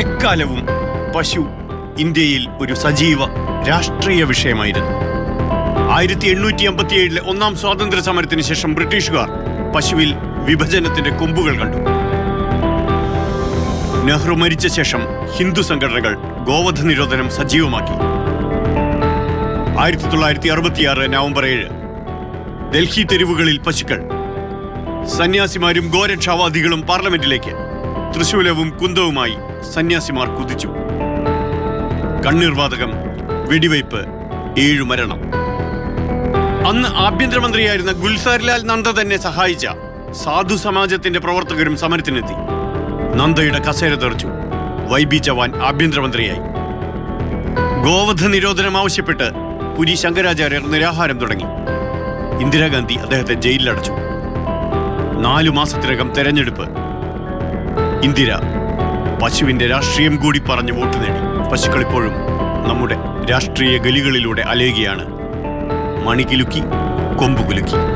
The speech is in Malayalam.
എക്കാലവും പശു ഇന്ത്യയിൽ ഒരു സജീവ രാഷ്ട്രീയ വിഷയമായിരുന്നു. ആയിരത്തി എണ്ണൂറ്റി അമ്പത്തിയേഴിലെ ഒന്നാം സ്വാതന്ത്ര്യ സമരത്തിന് ശേഷം ബ്രിട്ടീഷുകാർ പശുവിൽ വിഭജനത്തിന്റെ കൊമ്പുകൾ കണ്ടു. നെഹ്റു മരിച്ച ശേഷം ഹിന്ദു സംഘടനകൾ ഗോവധ നിരോധനം സജീവമാക്കി. ആയിരത്തി തൊള്ളായിരത്തി അറുപത്തിയാറ് നവംബർ ഏഴ് ഡൽഹി തെരുവുകളിൽ പശുക്കൾ സന്യാസിമാരും ഗോരക്ഷാവാദികളും പാർലമെന്റിലേക്ക് തൃശൂലവും കുന്തവുമായി സന്യാസിമാർ കുതിച്ചു. കണ്ണീർവാതകം വെടിവയ്പ് ഏഴു മരണം. അന്ന് ആഭ്യന്തരമന്ത്രിയായിരുന്ന ഗുൽസാരിലാൽ നന്ദ തന്നെ സഹായിച്ച സാധു സമാജത്തിന്റെ പ്രവർത്തകരും സമരത്തിനെത്തി. നന്ദയുടെ കസേര തെറിച്ചു. വൈ ബി ചവാൻ ആഭ്യന്തരമന്ത്രിയായി. ഗോവധ നിരോധനം ആവശ്യപ്പെട്ട് പുരി ശങ്കരാചാര്യർ നിരാഹാരം തുടങ്ങി. ഇന്ദിരാഗാന്ധി അദ്ദേഹത്തെ ജയിലിലടച്ചു. നാലു മാസത്തിനകം തെരഞ്ഞെടുപ്പ്. ഇന്ദിര പശുവിന്റെ രാഷ്ട്രീയം കൂടി പറഞ്ഞു വോട്ട് നേടി. പശുക്കൾ ഇപ്പോഴും നമ്മുടെ രാഷ്ട്രീയ ഗലികളിലൂടെ അലയുകയാണ്. മണികിലുക്കി കൊമ്പുകുലുക്കി.